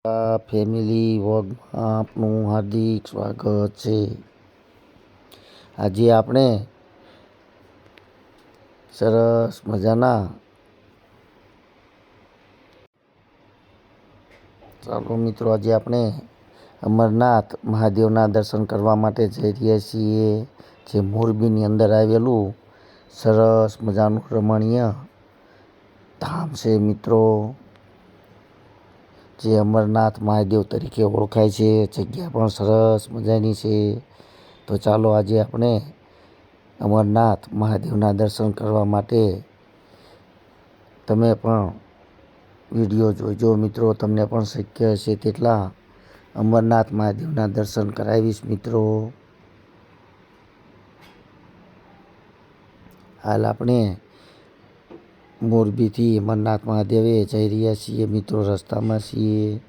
Family વોગમાં આપનું હાર્દિક સ્વાગત છે. આજે આપણે સરસ મજાના ચાલો મિત્રો, આજે આપણે અમરનાથ મહાદેવના દર્શન કરવા માટે જઈ રહ્યા છીએ. જે મોરબીની અંદર આવેલું સરસ મજાનું રમણીય ધામ છે મિત્રો. જે અમરનાથ મહાદેવ તરીકે ઓળખાય છે, જગ્યા પણ સરસ મજાની છે. તો ચાલો આજે આપણે અમરનાથ મહાદેવના દર્શન કરવા માટે તમે પણ વીડિયો જોજો મિત્રો, તમને પણ શક્ય હશે તેટલા અમરનાથ મહાદેવના દર્શન કરાવીશ મિત્રો. હાલ આપણે મોરબીથી અમરનાથ મહાદેવે જઈ રહ્યા છીએ, મિત્રો, રસ્તામાં છીએ.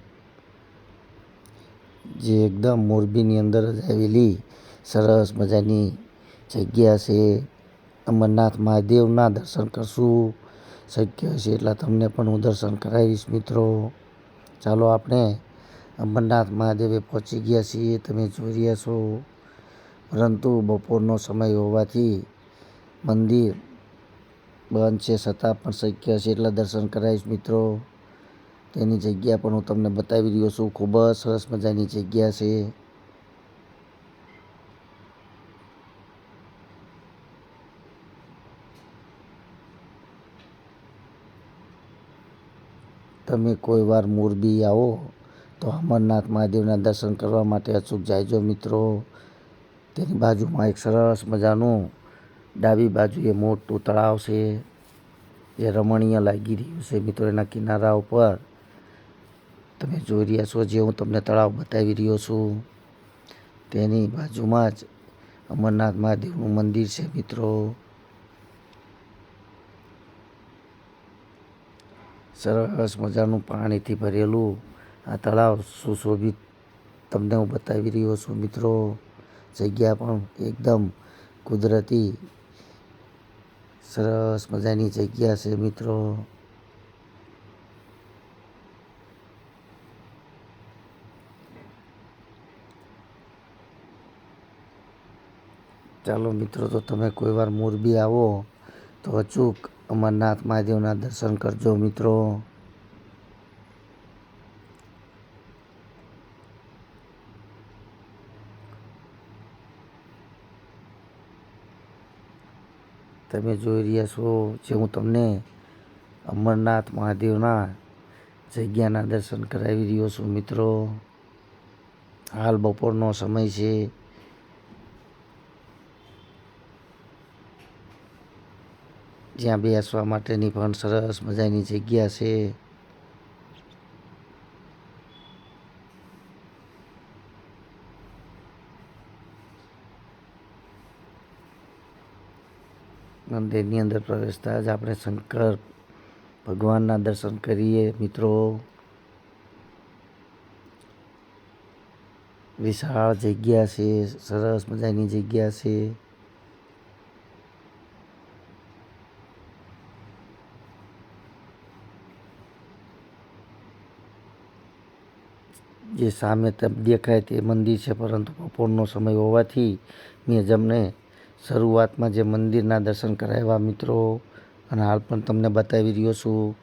જે એકદમ મોરબીની અંદર જ આવેલી સરસ મજાની જગ્યા છે. અમરનાથ મહાદેવના દર્શન કરશું. શક્ય હશે એટલા તમને પણ હું દર્શન કરાવીશ, મિત્રો. ચાલો આપણે અમરનાથ મહાદેવે પહોંચી ગયા છીએ. તમે જોઈ રહ્યા છો, પરંતુ બપોરનો સમય હોવાથી મંદિર બંધ છે છતાં પણ શક્ય છે એટલા દર્શન કરાવીશ મિત્રો. તેની જગ્યા પણ હું તમને બતાવી રહ્યો છું. ખૂબ જ સરસ મજાની જગ્યા છે. તમે કોઈ વાર મોરબી આવો તો અમરનાથ મહાદેવના દર્શન કરવા માટે અચૂક જાયજો મિત્રો. તેની બાજુમાં એક સરસ મજાનું ડાબી બાજુએ મોટું તળાવ છે, જે રમણીય લાગી રહ્યું છે. મિત્રો, એના કિનારા ઉપર તમે જોઈ રહ્યા છો જે હું તમને તળાવ બતાવી રહ્યો છું. તેની બાજુમાં જ અમરનાથ મહાદેવનું મંદિર છે, મિત્રો. સરસ મજાનું પાણીથી ભરેલું આ તળાવ સુશોભિત તમને હું બતાવી રહ્યો છું, મિત્રો. જગ્યા પણ એકદમ કુદરતી સરસ મજાની જગ્યા છે મિત્રો. ચાલો મિત્રો, તો તમે કોઈ વાર મોરબી આવો તો અચૂક અમરનાથ મહાદેવના દર્શન કરજો મિત્રો. તમે જોઈ રહ્યા છો જે હું તમને અમરનાથ મહાદેવના જગ્યાના દર્શન કરાવી રહ્યો છું, મિત્રો. હાલ બપોરનો સમય છે. જ્યાં બેસવા માટેની પણ સરસ મજાની જગ્યા છે. મંદિરની અંદર પ્રવેશતા જ આપણે શંકર ભગવાનના દર્શન કરીએ. મિત્રો, વિશાળ જગ્યા છે, સરસ મજાની જગ્યા છે. જે સામે દેખાય તે મંદિર છે, પરંતુ બપોરનો સમય હોવાથી મેં તમને શરૂઆતમાં જે મંદિરના દર્શન કરાવ્યા મિત્રો, અને હાલ પણ તમને બતાવી રહ્યો છું.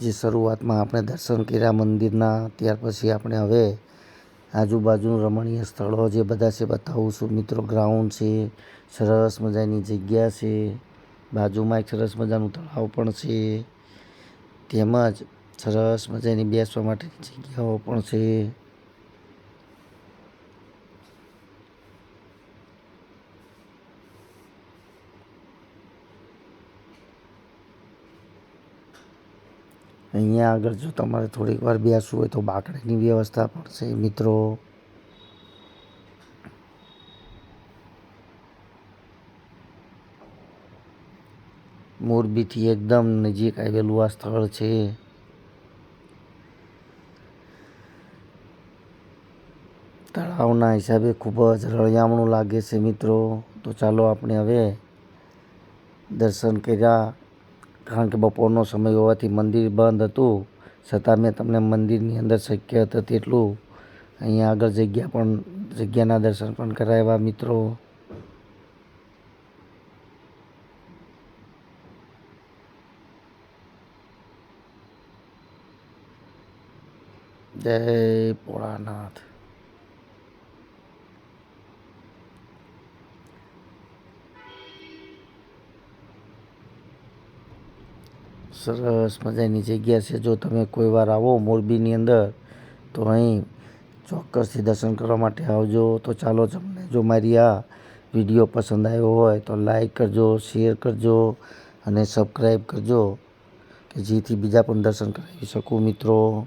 જે શરૂઆતમાં આપણે દર્શન કર્યા મંદિરના, ત્યાર પછી આપણે હવે આજુબાજુનું રમણીય સ્થળો જે બધા છે બતાવું છું. મિત્રો, ગ્રાઉન્ડ છે, સરસ મજાની જગ્યા છે, બાજુમાં એક સરસ મજાનું તળાવ પણ છે. તેમજ સરસ મજાની બેસવા માટેની જગ્યાઓ પણ છે. અહીંયા આગળ જો તમારે થોડીક વાર બેસવું હોય તો બાકડાની વ્યવસ્થા પણ છે, મિત્રો. મોરબીથી એકદમ નજીક આવેલું આ સ્થળ છે. તળાવના હિસાબે ખૂબ જ રળિયામણું લાગે છે મિત્રો. તો ચાલો આપણે હવે દર્શન કર્યા. કારણ કે બપોરનો સમય હોવાથી મંદિર બંધ હતું. છતાં મેં તમને મંદિરની અંદર શક્ય હતું તેટલું અહીંયા આગળ જગ્યા પણ, જગ્યાના દર્શન પણ કરાવ્યા મિત્રો. જય ભોળાનાથ. સરસ મજાની જગ્યા છે. જો તમે કોઈ વાર આવો મોરબીની અંદર, તો અહીં ચોક્કસથી દર્શન કરવા માટે આવજો. તો ચાલો તમને જો મારી આ વીડિયો પસંદ આવ્યો હોય, તો લાઈક કરજો, શેર કરજો અને સબસ્ક્રાઈબ કરજો, કે જેથી બીજા પણ દર્શન કરાવી શકું મિત્રો.